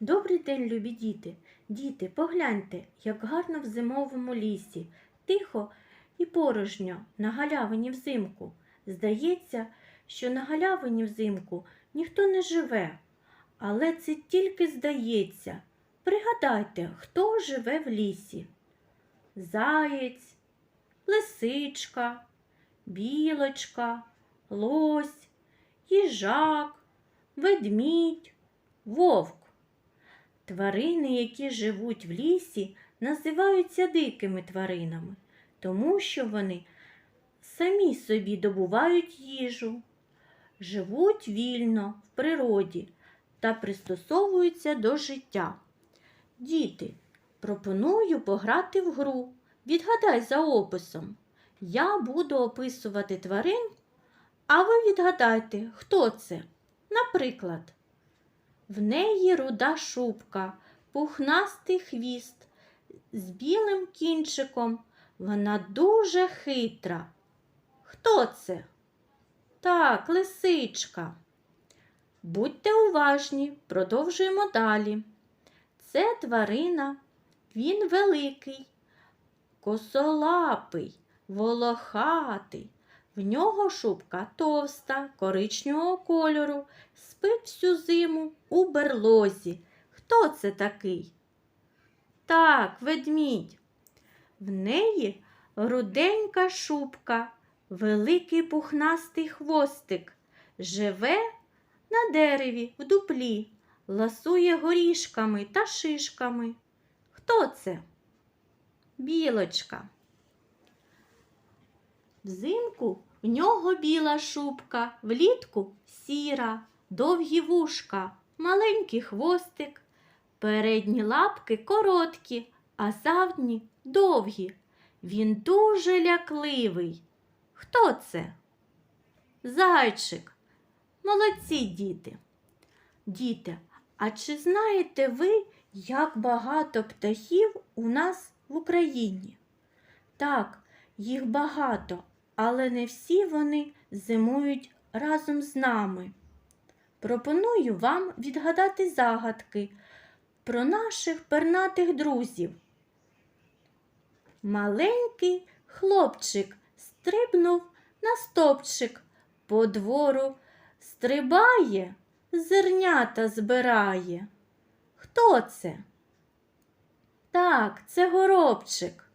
Добрий день, любі діти. Діти, погляньте, як гарно в зимовому лісі, тихо і порожньо на галявині взимку. Здається, що на галявині взимку ніхто не живе, але це тільки здається. Пригадайте, хто живе в лісі? Заєць, лисичка, білочка, лось, їжак, ведмідь, вовк. Тварини, які живуть в лісі, називаються дикими тваринами, тому що вони самі собі добувають їжу, живуть вільно в природі та пристосовуються до життя. Діти, пропоную пограти в гру. Відгадай за описом. Я буду описувати тварин, а ви відгадайте, хто це. Наприклад, в неї руда шубка, пухнастий хвіст з білим кінчиком. Вона дуже хитра. Хто це? Так, лисичка. Будьте уважні, продовжуємо далі. Це тварина, він великий, косолапий, волохатий. В нього шубка товста, коричневого кольору, спить всю зиму у берлозі. Хто це такий? Так, ведмідь. В неї руденька шубка, великий пухнастий хвостик. Живе на дереві в дуплі, ласує горішками та шишками. Хто це? Білочка. Взимку в нього біла шубка, влітку сіра, довгі вушка, маленький хвостик, передні лапки короткі, а задні довгі. Він дуже лякливий. Хто це? Зайчик. Молодці діти. Діти, а чи знаєте ви, як багато птахів у нас в Україні? Так, їх багато, але не всі вони зимують разом з нами. Пропоную вам відгадати загадки про наших пернатих друзів. Маленький хлопчик стрибнув на стопчик, по двору стрибає, зернята збирає. Хто це? Так, це горобчик.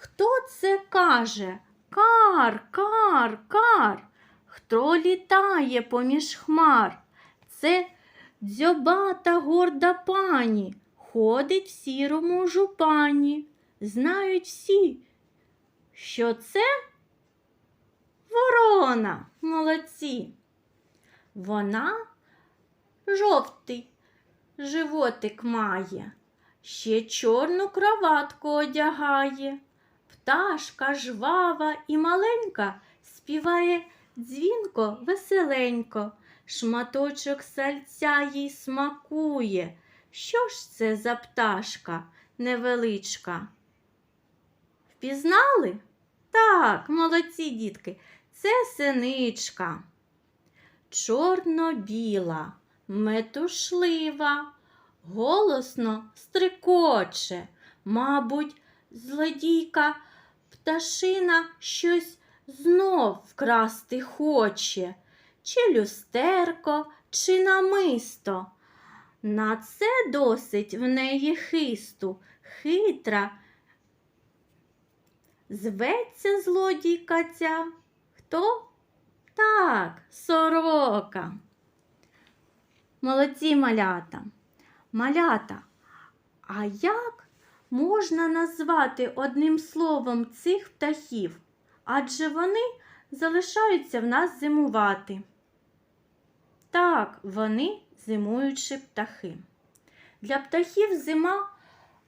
Хто це каже? Кар, кар, кар. Хто літає поміж хмар? Це дзьобата горда пані, ходить в сірому жупані. Знають всі, що це ворона, молодці. Вона жовтий животик має, ще чорну кроватку одягає. Пташка жвава і маленька співає дзвінко веселенько, шматочок сальця їй смакує. Що ж це за пташка невеличка? Впізнали? Так, молодці дітки, це синичка. Чорно-біла, метушлива, голосно стрикоче, мабуть, злодійка пташина щось знов вкрасти хоче, чи люстерко, чи намисто. На це досить в неї хисту, хитра. Зветься злодійка ця. Хто? Так, сорока. Молодці малята. Малята, а як можна назвати одним словом цих птахів? Адже вони залишаються в нас зимувати. Так, вони зимуючі птахи. Для птахів зима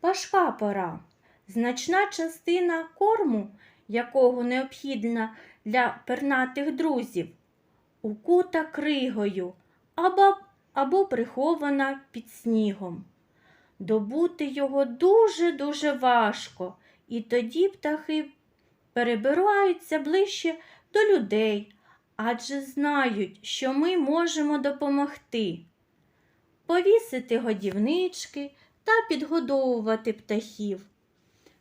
важка пора. Значна частина корму, якого необхідна для пернатих друзів, укута кригою або, або прихована під снігом. Добути його дуже-дуже важко, і тоді птахи перебираються ближче до людей, адже знають, що ми можемо допомогти. повісити годівнички та підгодовувати птахів.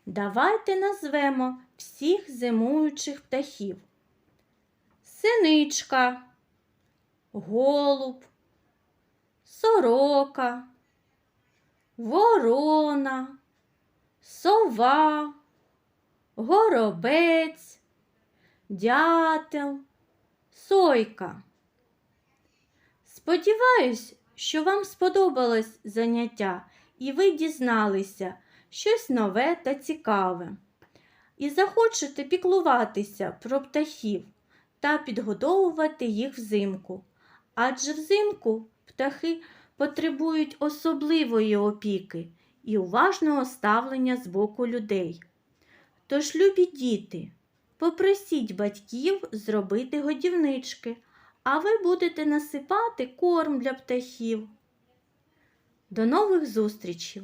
Давайте назвемо всіх зимуючих птахів. Синичка, голуб, сорока, ворона, сова, горобець, дятел, сойка. Сподіваюсь, що вам сподобалось заняття і ви дізналися щось нове та цікаве. І захочете піклуватися про птахів та підгодовувати їх взимку. Адже взимку птахи потребують особливої опіки і уважного ставлення з боку людей. Тож, любі діти, попросіть батьків зробити годівнички, а ви будете насипати корм для птахів. До нових зустрічей!